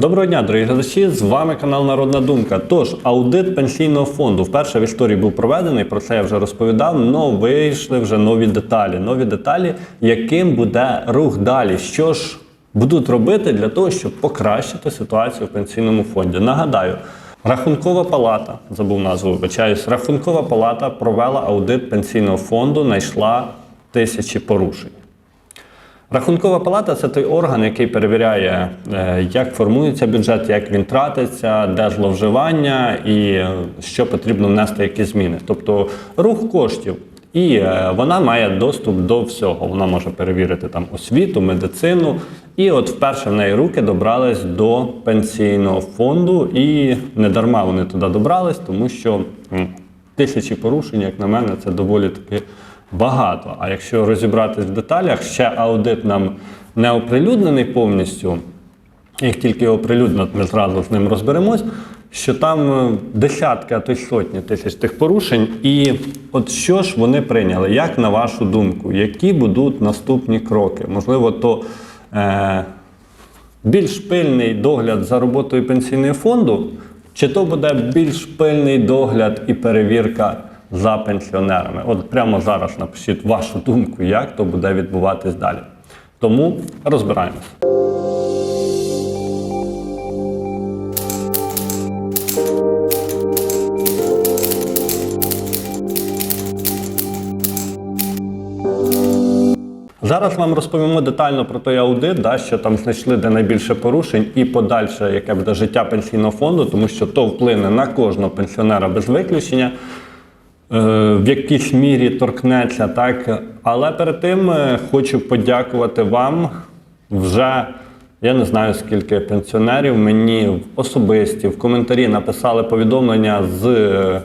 Доброго дня, дорогі глядачі! З вами канал Народна Думка. Тож, аудит пенсійного фонду вперше в історії був проведений, про це я вже розповідав. але вийшли вже нові деталі. Нові деталі, яким буде рух далі. Що ж будуть робити для того, щоб покращити ситуацію в пенсійному фонді? Нагадаю, Рахункова палата, забув назву, вибачаюсь, Рахункова палата провела аудит пенсійного фонду, знайшла тисячі порушень. Рахункова палата це той орган, який перевіряє, е, як формується бюджет, як він тратиться, де зловживання і е, що потрібно внести які зміни. Тобто рух коштів. І е, вона має доступ до всього. Вона може перевірити там освіту, медицину. І от вперше в неї руки добрались до пенсійного фонду, і не дарма вони туди добрались, тому що тисячі порушень, як на мене, це доволі таки багато. А якщо розібратись в деталях, ще аудит нам не оприлюднений повністю. Як тільки його оприлюднять, ми зразу з ним розберемось, що там е, десятки, а то й сотні тисяч тих порушень. І от що ж вони прийняли? Як на вашу думку, які будуть наступні кроки? Можливо, то е, більш пильний догляд за роботою пенсійного фонду, чи то буде більш пильний догляд і перевірка за пенсіонерами? От прямо зараз напишіть вашу думку, як то буде відбуватись далі. Тому розбираємось. Зараз вам розповімо детально про той аудит, да, що там знайшли де найбільше порушень, і подальше, яке буде життя пенсійного фонду, тому що то вплине на кожного пенсіонера без виключення, в якійсь мірі торкнеться. Так? Але перед тим е, хочу подякувати вам вже. Я не знаю, скільки пенсіонерів мені в особисті в коментарі написали повідомлення з е,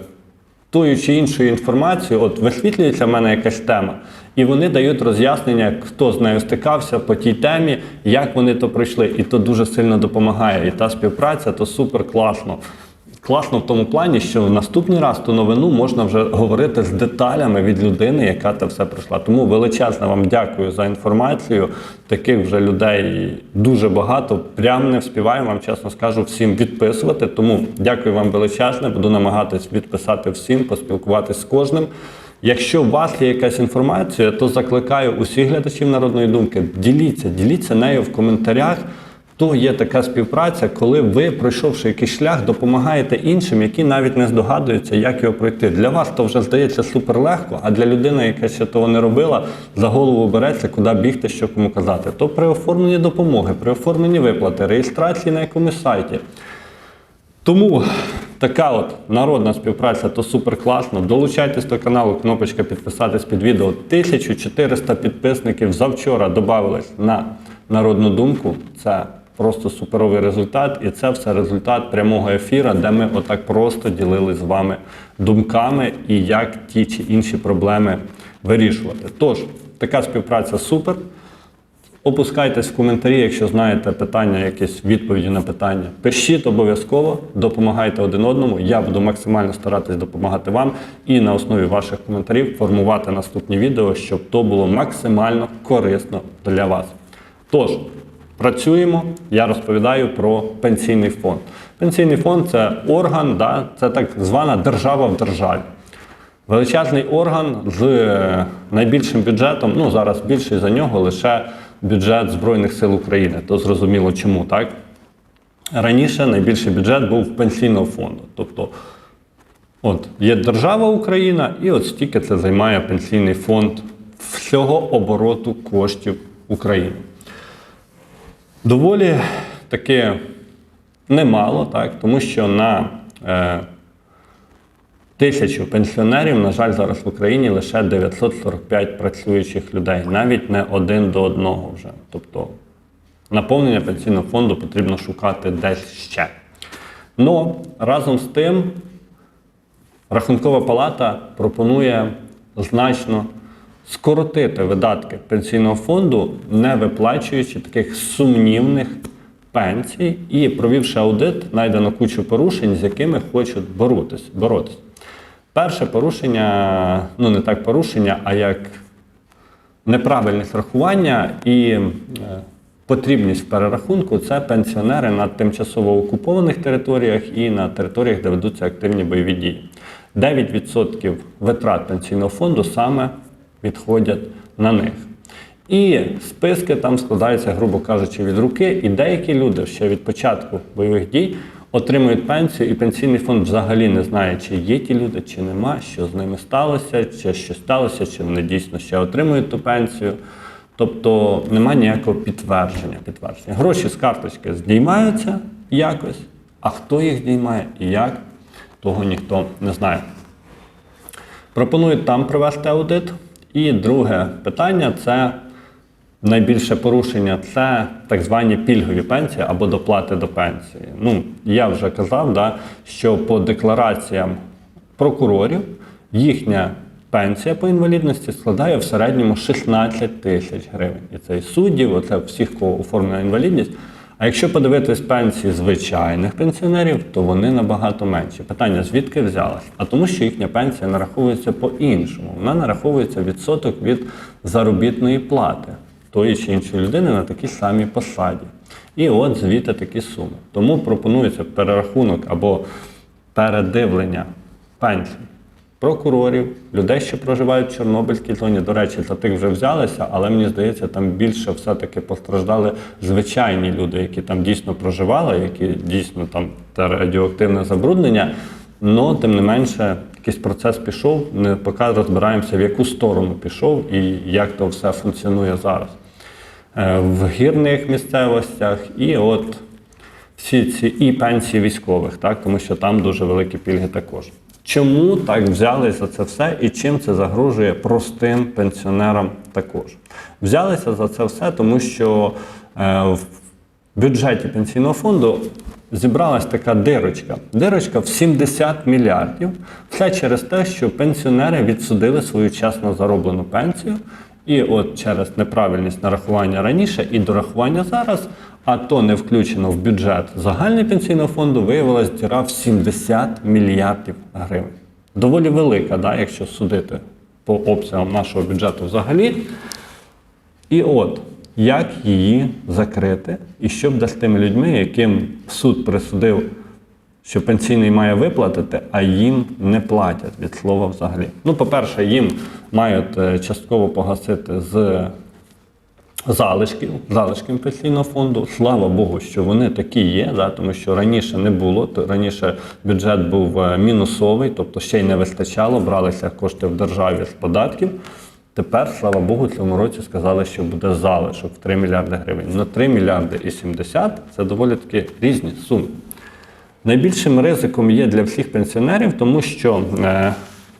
тою чи іншою інформацією, от висвітлюється в мене якась тема, і вони дають роз'яснення, хто з нею стикався по тій темі, як вони то пройшли. І то дуже сильно допомагає. І та співпраця то супер класно. Класно в тому плані, що наступний раз ту новину можна вже говорити з деталями від людини, яка це все пройшла. Тому величезно вам дякую за інформацію. Таких вже людей дуже багато. Прям не вспіваю вам, чесно скажу, всім відписувати. Тому дякую вам величезне. Буду намагатись відписати всім, поспілкуватись з кожним. Якщо у вас є якась інформація, то закликаю усіх глядачів народної думки. Діліться, діліться нею в коментарях. То є така співпраця, коли ви, пройшовши якийсь шлях, допомагаєте іншим, які навіть не здогадуються, як його пройти. Для вас то вже здається супер легко, а для людини, яка ще того не робила, за голову береться, куди бігти, що кому казати. То при оформленні допомоги, при оформленні виплати, реєстрації на якомусь сайті. Тому така от народна співпраця то супер класно. Долучайтесь до каналу, кнопочка підписатись під відео. 1400 підписників завчора додавались на народну думку. Це просто суперовий результат, і це все результат прямого ефіра, де ми отак просто ділились з вами думками і як ті чи інші проблеми вирішувати. Тож, така співпраця супер. Опускайтесь в коментарі, якщо знаєте питання, якісь відповіді на питання. Пишіть обов'язково, допомагайте один одному. Я буду максимально старатись допомагати вам і на основі ваших коментарів формувати наступні відео, щоб то було максимально корисно для вас. Тож, працюємо. Я розповідаю про пенсійний фонд. Пенсійний фонд це орган, да, це так звана держава в державі. Величезний орган з е, найбільшим бюджетом, ну зараз більший за нього лише бюджет Збройних сил України. То зрозуміло чому, так? Раніше найбільший бюджет був пенсійного фонду. Тобто, от є держава Україна, і от стільки це займає пенсійний фонд всього обороту коштів України. Доволі таки немало, так? тому що на е, тисячу пенсіонерів, на жаль, зараз в Україні лише 945 працюючих людей, навіть не один до одного вже. Тобто наповнення пенсійного фонду потрібно шукати десь ще. Но разом з тим Рахункова палата пропонує значно скоротити видатки пенсійного фонду, не виплачуючи таких сумнівних пенсій, і провівши аудит, знайдено кучу порушень, з якими хочуть боротись. боротись. Перше порушення, ну не так порушення, а як неправильність рахування і е, потрібність перерахунку це пенсіонери на тимчасово окупованих територіях і на територіях, де ведуться активні бойові дії. 9% витрат пенсійного фонду саме відходять на них. І списки там складаються, грубо кажучи, від руки. І деякі люди ще від початку бойових дій отримують пенсію, і пенсійний фонд взагалі не знає, чи є ті люди, чи нема, що з ними сталося, чи що сталося, чи вони дійсно ще отримують ту пенсію. Тобто немає ніякого підтвердження. підтвердження. Гроші з карточки здіймаються якось, а хто їх здіймає і як, того ніхто не знає. Пропонують там провести аудит. І друге питання це найбільше порушення це так звані пільгові пенсії або доплати до пенсії. Ну, я вже казав, да, що по деклараціям прокурорів їхня пенсія по інвалідності складає в середньому 16 тисяч гривень. І це і суддів, оце всіх, кого оформлена інвалідність. А якщо подивитись пенсії звичайних пенсіонерів, то вони набагато менші. Питання звідки взялась? А тому, що їхня пенсія нараховується по-іншому. Вона нараховується відсоток від заробітної плати тої чи іншої людини на такій самій посаді. І от звідти такі суми. Тому пропонується перерахунок або передивлення пенсій прокурорів, людей, що проживають в Чорнобильській зоні. До речі, за тих вже взялися, але мені здається, там більше все-таки постраждали звичайні люди, які там дійсно проживали, які дійсно там те радіоактивне забруднення. Но тим не менше, якийсь процес пішов. Не поки розбираємося, в яку сторону пішов і як то все функціонує зараз. Е, В гірних місцевостях і от всі ці і пенсії військових, так тому що там дуже великі пільги також. Чому так взялися за це все і чим це загрожує простим пенсіонерам також? Взялися за це все, тому що е, в бюджеті пенсійного фонду зібралась така дирочка. Дирочка в 70 мільярдів. Все через те, що пенсіонери відсудили свою чесно зароблену пенсію. І от через неправильність нарахування раніше і дорахування зараз, а то не включено в бюджет загального пенсійного фонду, виявилась діра в 70 мільярдів гривень. Доволі велика, да, якщо судити по обсягам нашого бюджету взагалі. І от, як її закрити, і що буде з тими людьми, яким суд присудив, що пенсійний має виплатити, а їм не платять від слова взагалі. Ну, по-перше, їм мають е, частково погасити з залишків, залишків пенсійного фонду. Слава Богу, що вони такі є, да, тому що раніше не було. То раніше бюджет був е, мінусовий, тобто ще й не вистачало, бралися кошти в державі з податків. Тепер, слава Богу, цьому році сказали, що буде залишок в 3 мільярди гривень. На 3 мільярди і 70 це доволі таки різні суми. Найбільшим ризиком є для всіх пенсіонерів, тому що е,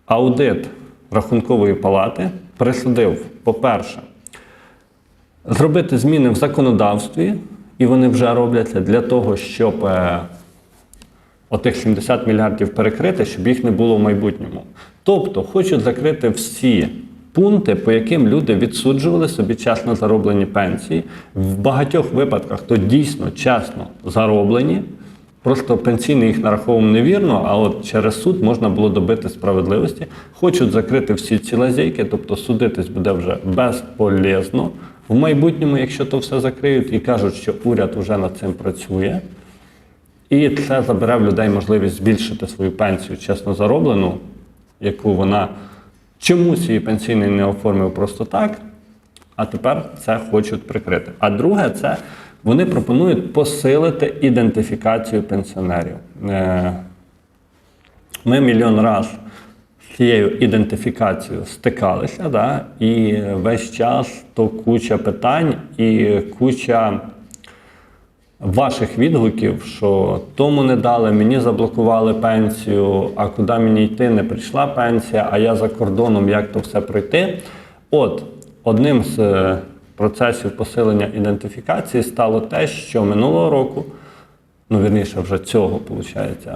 аудит рахункової палати присудив, по-перше, зробити зміни в законодавстві, і вони вже робляться для того, щоб е, отих 70 мільярдів перекрити, щоб їх не було в майбутньому. Тобто хочуть закрити всі пункти, по яким люди відсуджували собі чесно зароблені пенсії. В багатьох випадках то дійсно чесно зароблені. Просто пенсійний їх нараховував невірно, а от через суд можна було добити справедливості. Хочуть закрити всі ці лазейки, тобто судитись буде вже безполезно. В майбутньому, якщо то все закриють і кажуть, що уряд вже над цим працює, і це забере в людей можливість збільшити свою пенсію чесно зароблену, яку вона чомусь її пенсійний не оформив просто так, а тепер це хочуть прикрити. А друге, це вони пропонують посилити ідентифікацію пенсіонерів. Е, Ми мільйон раз цією ідентифікацією стикалися, да? і весь час то куча питань і куча ваших відгуків, що тому не дали, мені заблокували пенсію, а куди мені йти, не прийшла пенсія, а я за кордоном, як то все пройти. От одним з е, процесів посилення ідентифікації стало те, що минулого року, ну вірніше, вже цього виходить,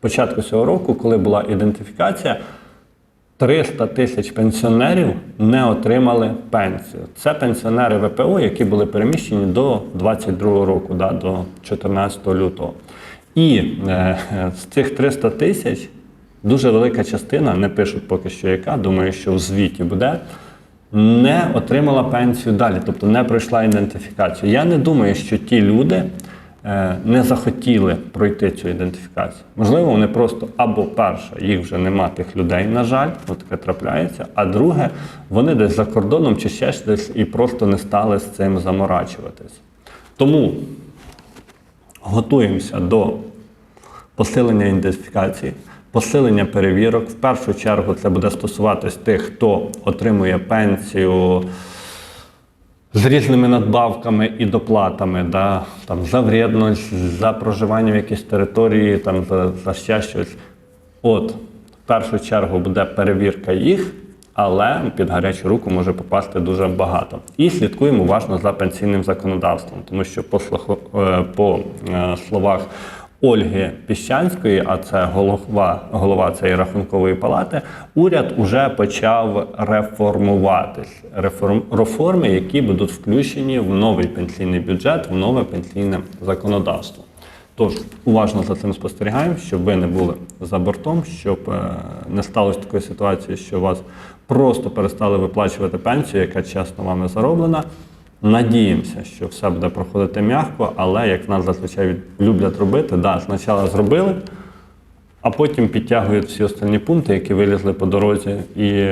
початку цього року, коли була ідентифікація, 300 тисяч пенсіонерів не отримали пенсію. Це пенсіонери ВПО, які були переміщені до 22 року, да, до 14 лютого. І е, з цих 300 тисяч дуже велика частина, не пишуть поки що яка, думаю, що в звіті буде. не отримала пенсію далі, тобто не пройшла ідентифікацію. Я не думаю, що ті люди не захотіли пройти цю ідентифікацію. Можливо, вони просто або перше, їх вже нема тих людей, на жаль, от таке трапляється. А друге, вони десь за кордоном чи ще десь і просто не стали з цим заморачуватись. Тому готуємося до посилення ідентифікації, посилення перевірок. В першу чергу це буде стосуватись тих, хто отримує пенсію з різними надбавками і доплатами, да, там, за вредність, за проживання в якійсь території, там, за, за ще щось. От, в першу чергу буде перевірка їх, але під гарячу руку може попасти дуже багато. І слідкуємо уважно за пенсійним законодавством, тому що по, е, по е, словах Ольги Піщанської, а це голова, голова цієї рахункової палати, уряд уже почав реформуватись. Реформ, реформи, які будуть включені в новий пенсійний бюджет, в нове пенсійне законодавство. Тож уважно за цим спостерігаємо, щоб ви не були за бортом, щоб е, не сталося такої ситуації, що вас просто перестали виплачувати пенсію, яка чесно вами зароблена. Надіємося, що все буде проходити м'яко, але як нас зазвичай люблять робити, да, спочатку зробили, а потім підтягують всі останні пункти, які вилізли по дорозі, і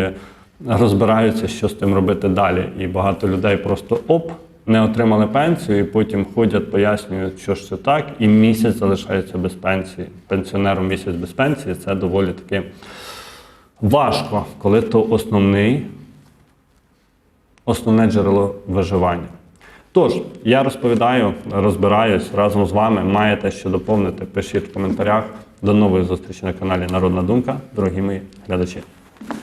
розбираються, що з тим робити далі. І багато людей просто оп, не отримали пенсію, і потім ходять, пояснюють, що ж це так, і місяць залишається без пенсії. Пенсіонеру місяць без пенсії це доволі таки важко, коли то основний, основне джерело виживання. Тож, я розповідаю, розбираюсь разом з вами. Маєте що доповнити, пишіть в коментарях. До нової зустрічі на каналі Народна Думка, дорогі мої глядачі.